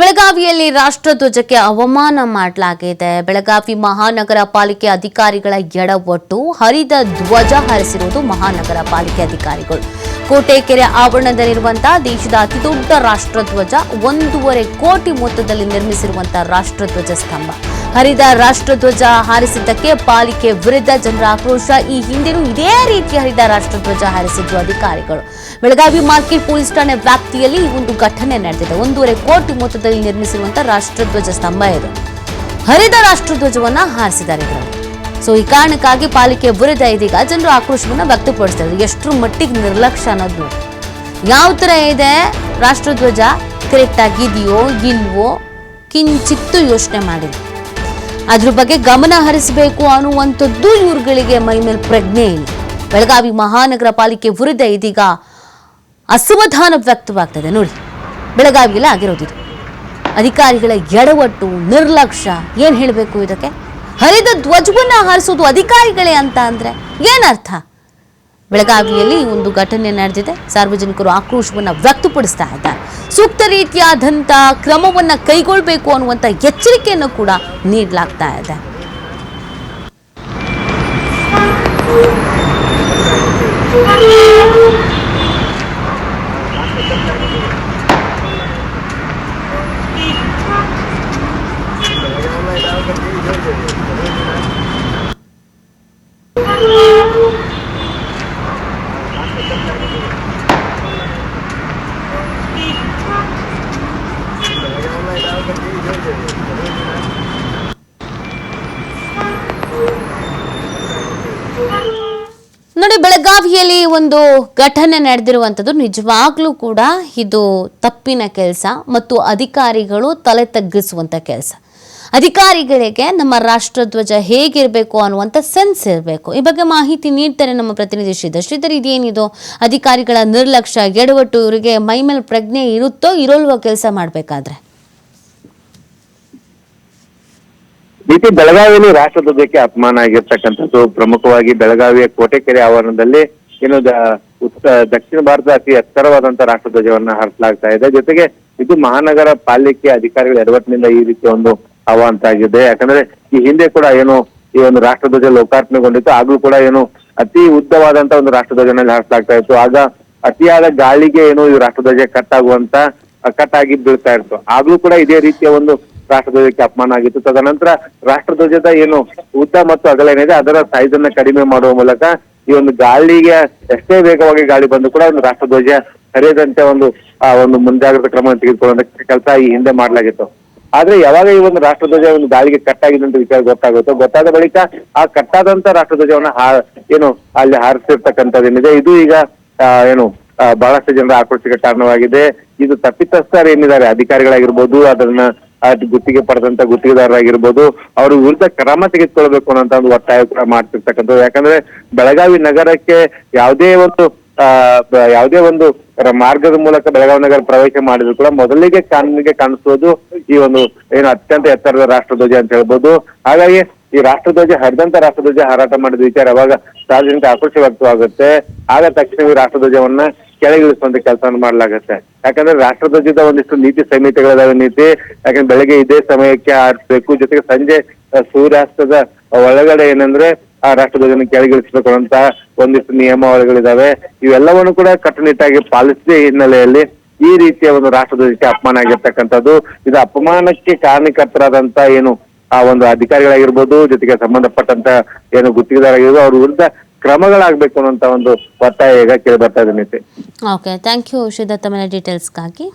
ಬೆಳಗಾವಿಯಲ್ಲಿ ರಾಷ್ಟ್ರಧ್ವಜಕ್ಕೆ ಅವಮಾನ ಮಾಡಲಾಗಿದೆ. ಬೆಳಗಾವಿ ಮಹಾನಗರ ಪಾಲಿಕೆ ಅಧಿಕಾರಿಗಳ ಎಡವಟ್ಟು ಹರಿದ ಧ್ವಜ ಹರಿಸಿರುವುದು ಮಹಾನಗರ ಪಾಲಿಕೆ ಅಧಿಕಾರಿಗಳು. ಕೋಟೆಕೆರೆ ಆವರಣದಲ್ಲಿರುವಂತಹ ದೇಶದ ಅತಿದೊಡ್ಡ ರಾಷ್ಟ್ರಧ್ವಜ, ಒಂದೂವರೆ ಕೋಟಿ ಮೊತ್ತದಲ್ಲಿ ನಿರ್ಮಿಸಿರುವಂತಹ ರಾಷ್ಟ್ರಧ್ವಜ ಸ್ತಂಭ. ಹರಿದ ರಾಷ್ಟ್ರಧ್ವಜ ಹಾರಿಸಿದ್ದಕ್ಕೆ ಪಾಲಿಕೆ ವಿರುದ್ಧ ಜನರ ಆಕ್ರೋಶ. ಈ ಹಿಂದೆನೂ ಇದೇ ರೀತಿ ಹರಿದ ರಾಷ್ಟ್ರಧ್ವಜ ಹಾರಿಸಿದ್ದು ಅಧಿಕಾರಿಗಳು. ಬೆಳಗಾವಿ ಮಾರ್ಕೆಟ್ ಪೊಲೀಸ್ ಠಾಣೆ ವ್ಯಾಪ್ತಿಯಲ್ಲಿ ಒಂದು ಘಟನೆ ನಡೆದಿದೆ. ಒಂದೂವರೆ ಕೋಟಿ ಮೊತ್ತದಲ್ಲಿ ನಿರ್ಮಿಸಿರುವಂತಹ ರಾಷ್ಟ್ರಧ್ವಜ ಸ್ತಂಭ ಇದು. ಹರಿದ ರಾಷ್ಟ್ರಧ್ವಜವನ್ನ ಹಾರಿಸಿದ್ದಾರೆ ಸೊ ಈ ಕಾರಣಕ್ಕಾಗಿ ಪಾಲಿಕೆ ವಿರುದ್ಧ ಇದೀಗ ಜನರು ಆಕ್ರೋಶವನ್ನು ವ್ಯಕ್ತಪಡಿಸ್ತಾರೆ ಎಷ್ಟರ ಮಟ್ಟಿಗೆ ನಿರ್ಲಕ್ಷ್ಯ ಅನ್ನೋದು ಯಾವ ಥರ ಇದೆ? ರಾಷ್ಟ್ರಧ್ವಜ ಕರೆಕ್ಟ್ ಆಗಿದೆಯೋ, ಇಲ್ವೋ? ಕಿಂಚಿತ್ತು ಯೋಚನೆ ಮಾಡಿಲ್ಲ. ಅದ್ರ ಬಗ್ಗೆ ಗಮನ ಹರಿಸಬೇಕು ಅನ್ನುವಂಥದ್ದು ಇವ್ರುಗಳಿಗೆ ಮೈ ಮೇಲೆ ಪ್ರಜ್ಞೆ ಇಲ್ಲ. ಬೆಳಗಾವಿ ಮಹಾನಗರ ಪಾಲಿಕೆ ವಿರುದ್ಧ ಇದೀಗ ಅಸಮಾಧಾನ ವ್ಯಕ್ತವಾಗ್ತದೆ ನೋಡಿ. ಬೆಳಗಾವಿಯಲ್ಲಿ ಆಗಿರೋದಿದು ಅಧಿಕಾರಿಗಳ ಎಡವಟ್ಟು, ನಿರ್ಲಕ್ಷ್ಯ, ಏನು ಹೇಳಬೇಕು ಇದಕ್ಕೆ? ಹರಿದ ಧ್ವಜವನ್ನು ಹಾರಿಸೋದು ಅಧಿಕಾರಿಗಳೇ ಅಂತ ಅಂದ್ರೆ ಏನರ್ಥ ಬೆಳಗಾವಿಯಲ್ಲಿ ಒಂದು ಘಟನೆ ನಡೆದಿದೆ. ಸಾರ್ವಜನಿಕರು ಆಕ್ರೋಶವನ್ನ ವ್ಯಕ್ತಪಡಿಸ್ತಾ ಇದ್ದಾರೆ. ಸೂಕ್ತ ರೀತಿಯಾದಂಥ ಕ್ರಮವನ್ನ ಕೈಗೊಳ್ಳಬೇಕು ಅನ್ನುವಂಥ ಎಚ್ಚರಿಕೆಯನ್ನು ಕೂಡ ನೀಡಲಾಗ್ತಾ ಇದೆ. ನೋಡಿ, ಬೆಳಗಾವಿಯಲ್ಲಿ ಒಂದು ಘಟನೆ ನಡೆದಿರುವಂಥದ್ದು ನಿಜವಾಗ್ಲೂ ಕೂಡ ಇದು ತಪ್ಪಿನ ಕೆಲಸ ಮತ್ತು ಅಧಿಕಾರಿಗಳು ತಲೆ ತಗ್ಗಿಸುವಂಥ ಕೆಲಸ. ಅಧಿಕಾರಿಗಳಿಗೆ ನಮ್ಮ ರಾಷ್ಟ್ರಧ್ವಜ ಹೇಗಿರಬೇಕು ಅನ್ನುವಂಥ ಸೆನ್ಸ್ ಇರಬೇಕು. ಈ ಬಗ್ಗೆ ಮಾಹಿತಿ ನೀಡ್ತಾರೆ ನಮ್ಮ ಪ್ರತಿನಿಧಿ ಶ್ರೀಧರ್. ಶ್ರೀಧರ್, ಇದೇನಿದು? ಅಧಿಕಾರಿಗಳ ನಿರ್ಲಕ್ಷ್ಯ, ಎಡವಟ್ಟು ಇವರಿಗೆ ಮೈಮೇಲೆ ಪ್ರಜ್ಞೆ ಇರುತ್ತೋ, ಇರೋಲ್ವೋ ಕೆಲಸ ಮಾಡಬೇಕಾದ್ರೆ? ರೀತಿ ಬೆಳಗಾವಿಯಲ್ಲಿ ರಾಷ್ಟ್ರಧ್ವಜಕ್ಕೆ ಅಪಮಾನ ಆಗಿರ್ತಕ್ಕಂಥದ್ದು, ಪ್ರಮುಖವಾಗಿ ಬೆಳಗಾವಿಯ ಕೋಟೆಕೆರೆ ಆವರಣದಲ್ಲಿ ಏನು ದಕ್ಷಿಣ ಭಾರತದ ಅತಿ ಎತ್ತರವಾದಂತ ರಾಷ್ಟ್ರಧ್ವಜವನ್ನ ಹಾರಿಸಲಾಗ್ತಾ ಇದೆ. ಜೊತೆಗೆ ಇದು ಮಹಾನಗರ ಪಾಲಿಕೆ ಅಧಿಕಾರಿಗಳ ಎಡವಟ್ಟಿನಿಂದ ಈ ರೀತಿ ಒಂದು ಅವಾಂತ ಆಗಿದೆ. ಯಾಕಂದ್ರೆ ಈ ಹಿಂದೆ ಕೂಡ ಏನು ಈ ಒಂದು ರಾಷ್ಟ್ರಧ್ವಜ ಲೋಕಾರ್ಪಣೆಗೊಂಡಿತ್ತು. ಆಗಲೂ ಕೂಡ ಏನು ಅತಿ ಉದ್ದವಾದಂತ ಒಂದು ರಾಷ್ಟ್ರಧ್ವಜನಲ್ಲಿ ಹಾರಿಸಲಾಗ್ತಾ ಇತ್ತು. ಆಗ ಅತಿಯಾದ ಗಾಳಿಗೆ ಏನು ಈ ರಾಷ್ಟ್ರಧ್ವಜ ಕಟ್ ಆಗುವಂತ, ಕಟ್ ಆಗಿ ಬೀಳ್ತಾ ಇತ್ತು. ಆಗ್ಲೂ ಕೂಡ ಇದೇ ರೀತಿಯ ಒಂದು ರಾಷ್ಟ್ರಧ್ವಜಕ್ಕೆ ಅಪಮಾನ ಆಗಿತ್ತು. ತದನಂತರ ರಾಷ್ಟ್ರಧ್ವಜದ ಏನು ಉದ್ದ ಮತ್ತು ಅಗಲ ಏನಿದೆ ಅದರ ಸೈಜ್ ಅನ್ನ ಕಡಿಮೆ ಮಾಡುವ ಮೂಲಕ ಈ ಒಂದು ಗಾಳಿಗೆ ಎಷ್ಟೇ ವೇಗವಾಗಿ ಗಾಳಿ ಬಂದು ಕೂಡ ಒಂದು ರಾಷ್ಟ್ರಧ್ವಜ ಹರಿಯದಂತೆ ಒಂದು, ಆ ಒಂದು ಮುಂಜಾಗ್ರತಾ ಕ್ರಮ ತೆಗೆದುಕೊಳ್ಳುವಂತ ಕೆಲಸ ಈ ಹಿಂದೆ ಮಾಡಲಾಗಿತ್ತು. ಆದ್ರೆ ಯಾವಾಗ ಈ ಒಂದು ರಾಷ್ಟ್ರಧ್ವಜ ಒಂದು ಗಾಳಿಗೆ ಕಟ್ಟಾಗಿದೆ ಅಂತ ವಿಚಾರ ಗೊತ್ತಾಗುತ್ತೋ, ಗೊತ್ತಾದ ಬಳಿಕ ಆ ಕಟ್ಟಾದಂತ ರಾಷ್ಟ್ರಧ್ವಜವನ್ನ ಏನು ಅಲ್ಲಿ ಹಾರಿಸಿರ್ತಕ್ಕಂಥದ್ದೇನಿದೆ ಇದು ಈಗ ಏನು ಬಹಳಷ್ಟು ಜನರ ಆಕ್ರೋಶಕ್ಕೆ ಕಾರಣವಾಗಿದೆ. ಇದು ತಪ್ಪಿತಸ್ಥರು ಏನಿದ್ದಾರೆ? ಅಧಿಕಾರಿಗಳಾಗಿರ್ಬೋದು, ಅದನ್ನ ಆ, ಗುತ್ತಿಗೆ ಪಡೆದಂತ ಗುತ್ತಿಗೆದಾರರಾಗಿರ್ಬೋದು ಅವ್ರ ವಿರುದ್ಧ ಕ್ರಮ ತೆಗೆದುಕೊಳ್ಬೇಕು ಅನ್ನೋಂತ ಒಂದು ಒತ್ತಾಯ ಕೂಡ ಮಾಡ್ತಿರ್ತಕ್ಕಂಥದ್ದು. ಯಾಕಂದ್ರೆ ಬೆಳಗಾವಿ ನಗರಕ್ಕೆ ಯಾವುದೇ ಒಂದು ಆ ಯಾವುದೇ ಒಂದು ಮಾರ್ಗದ ಮೂಲಕ ಬೆಳಗಾವಿ ನಗರ ಪ್ರವೇಶ ಮಾಡಿದ್ರು ಕೂಡ ಮೊದಲಿಗೆ ಕಾನೂನಿಗೆ ಕಾಣಿಸೋದು ಈ ಒಂದು ಏನು ಅತ್ಯಂತ ಎತ್ತರದ ರಾಷ್ಟ್ರಧ್ವಜ ಅಂತ ಹೇಳ್ಬೋದು. ಹಾಗಾಗಿ ಈ ರಾಷ್ಟ್ರಧ್ವಜ ಹರಿದಂತ ರಾಷ್ಟ್ರಧ್ವಜ ಹಾರಾಟ ಮಾಡಿದ ವಿಚಾರ ಅವಾಗ ಸಾರ್ವಜನಿಕ ಆಕ್ರೋಶ ವ್ಯಕ್ತವಾಗುತ್ತೆ. ಆಗ ತಕ್ಷಣ ಈ ರಾಷ್ಟ್ರಧ್ವಜವನ್ನ ಕೆಳಗಿಳಿಸುವಂತ ಕೆಲಸವನ್ನು ಮಾಡಲಾಗುತ್ತೆ. ಯಾಕಂದ್ರೆ ರಾಷ್ಟ್ರಧ್ವಜದ ಒಂದಿಷ್ಟು ನೀತಿ ಸಂಹಿತೆಗಳಿದಾವೆ ನೀತಿ, ಯಾಕಂದ್ರೆ ಬೆಳಗ್ಗೆ ಇದೇ ಸಮಯಕ್ಕೆ ಆರಿಸ್ಬೇಕು ಜೊತೆಗೆ ಸಂಜೆ ಸೂರ್ಯಾಸ್ತದ ಒಳಗಡೆ ಏನಂದ್ರೆ ಆ ರಾಷ್ಟ್ರಧ್ವಜನ ಕೆಳಗಿಳಿಸಬೇಕು ಅಂತ ಒಂದಿಷ್ಟು ನಿಯಮಾವಳಿಗಳಿದಾವೆ. ಇವೆಲ್ಲವನ್ನು ಕೂಡ ಕಟ್ಟುನಿಟ್ಟಾಗಿ ಪಾಲಿಸಿದ ಹಿನ್ನೆಲೆಯಲ್ಲಿ ಈ ರೀತಿಯ ಒಂದು ರಾಷ್ಟ್ರಧ್ವಜಕ್ಕೆ ಅಪಮಾನ ಆಗಿರ್ತಕ್ಕಂಥದ್ದು. ಇದು ಅಪಮಾನಕ್ಕೆ ಕಾರಣಕರ್ತರಾದಂತ ಏನು, ಆ ಒಂದು ಅಧಿಕಾರಿಗಳಾಗಿರ್ಬೋದು, ಜೊತೆಗೆ ಸಂಬಂಧಪಟ್ಟಂತ ಏನು ಗುತ್ತಿಗೆದಾರಾಗಿರ್ಬೋದು ಅವ್ರ ವಿರುದ್ಧ ಕ್ರಮಗಳಾಗ್ಬೇಕು ಅನ್ನೋಂತ ಒಂದು ಒತ್ತಾಯ ಈಗ ಕೇಳಿ ಬರ್ತಾ ಇದೆ ಓಕೆ ಥ್ಯಾಂಕ್ ಯು ಔಷಧ ತಮ್ಮ ಡೀಟೇಲ್ಸ್ಗಾಗಿ